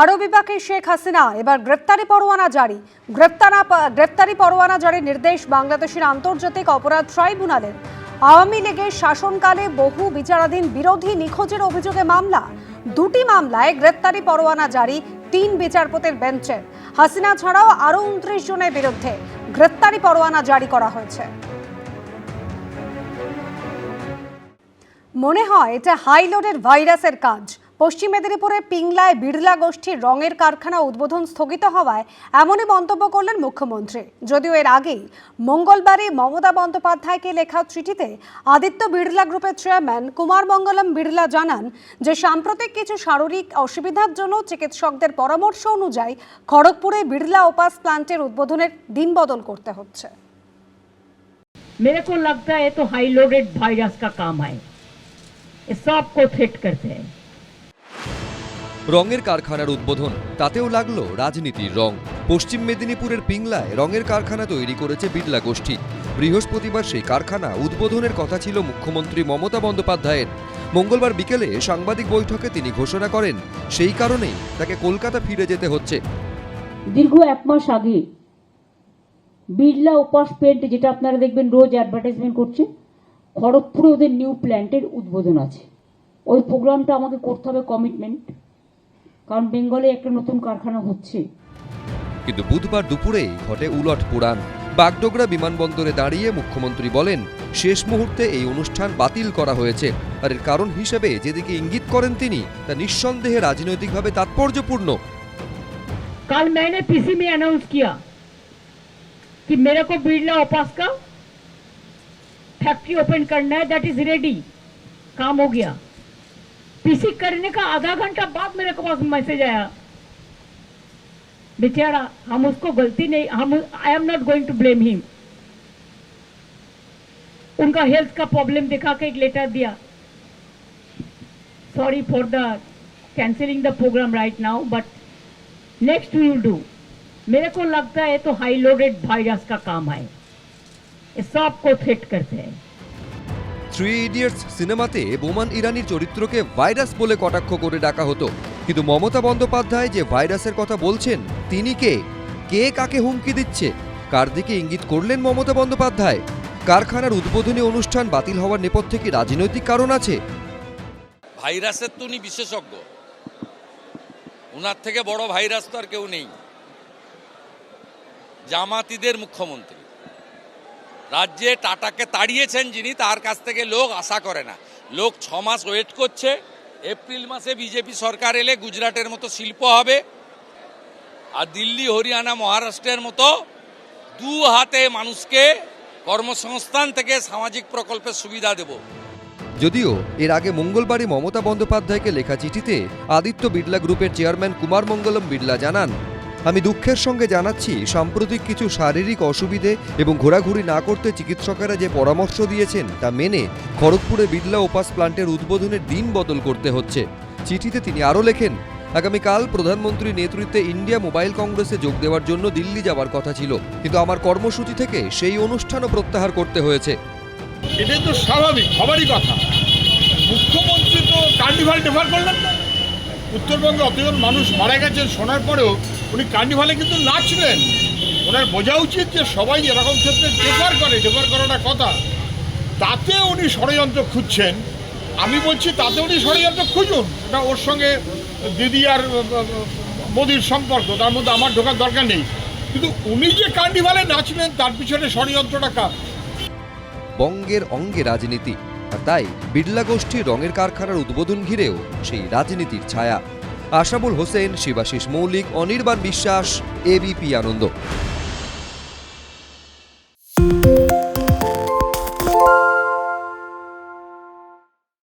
আরবি পাকে শেখ হাসিনা। এবার গ্রেপ্তারি পরোয়ানা জারি। গ্রেপ্তারা গ্রেপ্তারি পরোয়ানা জারির নির্দেশ বাংলাদেশের আন্তর্জাতিক অপরাধ ট্রাইব্যুনালের আওয়ামী লীগের শাসনকালে বহু বিচারাধীন বিরোধী নিখোঁজের অভিযোগে মামলা। দুটি মামলায় গ্রেপ্তারি পরোয়ানা জারি তিন বিচারপতির বেঞ্চে। হাসিনা ছাড়াও আরও উনত্রিশ জনের বিরুদ্ধে গ্রেপ্তারি পরোয়ানা জারি করা হয়েছে। মনে হয় এটা হাইলোডের ভাইরাসের কাজ। পশ্চিম মেদিনীপুরের পিংলায় বিড়লা গোষ্ঠীর রঙের কারখানা উদ্বোধন স্থগিত হওয়ায় এমনই মন্তব্য করলেন মুখ্যমন্ত্রী যদিও এর আগেই মঙ্গলবারই মমতা বন্দ্যোপাধ্যায়কে লেখা চিঠিতে আদিত্য বিড়লা গ্রুপের চেয়ারম্যান কুমার মঙ্গলম বিড়লা জানান যে সাম্প্রতিক কিছু শারীরিক অসুবিধার জন্য চিকিৎসকদের পরামর্শ অনুযায়ী খড়গপুরে বিড়লা ওপাস প্লান্টের উদ্বোধনের দিন বদল করতে হচ্ছে मेरे को लगता है तो हाई लोडेड वायरस का काम है ये सबको थ्रेट करते हैं রঙের কারখানার উদ্বোধন। তাতেও লাগল রাজনীতির রং। পশ্চিম মেদিনীপুরের পিংলায় রঙের কারখানা তৈরি করেছে বিড়লা গোষ্ঠী। বৃহস্পতিবার সেই কারখানা উদ্বোধনের কথা ছিল মুখ্যমন্ত্রী মমতা বন্দ্যোপাধ্যায়ের। মঙ্গলবার বিকেলে সাংবাদিক বৈঠকে তিনি ঘোষণা করেন, সেই কারণেই তাকে কলকাতা ফিরে যেতে হচ্ছে। দীর্ঘ এক মাস আগে বিড়লা উপাস পেন্ট, যেটা আপনারা দেখবেন রোজ অ্যাডভার্টাইজমেন্ট করছে, খড়গপুরে ওদের নিউ প্ল্যান্টের উদ্বোধন আছে। ওই প্রোগ্রামটা আমাকে করতে হবে কমিটমেন্ট কারণ বেঙ্গলে একটা নতুন কারখানা হচ্ছে কিন্তু বুধবার দুপুরেই ঘটে উলট পুরাণ বাগডোগরা বিমানবন্দরে দাঁড়িয়ে মুখ্যমন্ত্রী বলেন শেষ মুহূর্তে এই অনুষ্ঠান বাতিল করা হয়েছে আর এর কারণ হিসেবে যেদিকে ইঙ্গিত করেন তিনি তা নিঃসন্দেহে রাজনৈতিকভাবে তাৎপর্যপূর্ণ कल मैंने पीसी में अनाउंस किया कि मेरे को बिरला ओपास का फैक्ट्री ओपन करना है दैट इज रेडी काम हो गया पीसी करने का आधा घंटा बाद मेरे को पास मैसेज आया। बेचारा, हम उसको गलती नहीं, हम I am not going to blame him उनका हेल्थ का प्रॉब्लम दिखा के एक लेटर दिया। Sorry for the cancelling the programme right now but next we will do मेरे को लगता है तो हाई लोडेड वायरस का काम है सबको थ्रेट करते हैं। থ্রি ইডিয়টস সিনেমাতে বোমান ইরানির চরিত্রকে ভাইরাস বলে কটাক্ষ করে ডাকা হতো। কিন্তু মমতা বন্দ্যোপাধ্যায় যে ভাইরাসের কথা বলছেন, তিনি কে? কে কাকে হুমকি দিচ্ছে? কার দিকে ইঙ্গিত করলেন মমতা বন্দ্যোপাধ্যায়? কারখানার উদ্বোধনী অনুষ্ঠান বাতিল হওয়ার নেপথ্যে কি রাজনৈতিক কারণ আছে? ভাইরাসের তো উনি বিশেষজ্ঞ। ওনার থেকে বড় ভাইরাস তো আর কেউ নেই। জামাতিদের মুখ্যমন্ত্রী। রাজ্যে টাটাকে তাড়িয়েছেন যিনি, তার কাছ থেকে লোক আশা করে না। লোক ছ মাস ওয়েট করছে। এপ্রিল মাসে বিজেপি সরকার এলে গুজরাটের মতো শিল্প হবে। আর দিল্লি, হরিয়ানা, মহারাষ্ট্রের মতো দু হাতে মানুষকে কর্মসংস্থান থেকে সামাজিক প্রকল্পের সুবিধা দেবো। যদিও এর আগে মঙ্গলবারই মমতা বন্দ্যোপাধ্যায়কে লেখা চিঠিতে আদিত্য বিড়লা গ্রুপের চেয়ারম্যান কুমার মঙ্গলম বিড়লা জানান আমি দুঃখের সঙ্গে জানাচ্ছি, সাম্প্রতিক কিছু শারীরিক অসুবিধে এবং ঘোরাঘুরি না করতে চিকিৎসকেরা যে পরামর্শ দিয়েছেন তা মেনে খড়গপুরে বিড়লা ওপাস প্লান্টের উদ্বোধনের দিন বদল করতে হচ্ছে। চিঠিতে তিনি আরও লেখেন, আগামীকাল প্রধানমন্ত্রীর নেতৃত্বে ইন্ডিয়া মোবাইল কংগ্রেসে যোগ দেওয়ার জন্য দিল্লি যাওয়ার কথা ছিল, কিন্তু আমার কর্মসূচি থেকে সেই অনুষ্ঠানও প্রত্যাহার করতে হয়েছে। এটাই তো স্বাভাবিক হবারই কথা। মুখ্যমন্ত্রী তো কার্নিভাল ডেফার করলেন না। উত্তরবঙ্গে অতজন মানুষ মারা গেছেন, শোনার পরেও উনি কার্নিভালে কিন্তু নাচলেন ওনার বোঝা উচিত যে সবাই এরকম ক্ষেত্রে ডেফার করে ডেফার করাটা কথা, তাতে উনি ষড়যন্ত্র খুঁজছেন। আমি বলছি, তাতে উনি ষড়যন্ত্র খুঁজুন। এটা ওর সঙ্গে দিদি আর মোদির সম্পর্ক, তার মধ্যে আমার ঢোকার দরকার নেই। কিন্তু উনি যে কার্নিভালে নাচলেন তার পিছনে ষড়যন্ত্রটা কার? বঙ্গের অঙ্গে রাজনীতি। আর তাই বিড়লা গোষ্ঠী রঙের কারখানার উদ্বোধন ঘিরেও সেই রাজনীতির ছায়া। আশাবুল হোসেন, শিবাশিস মৌলিক, অনির্বাণ বিশ্বাস, এবিপি আনন্দ।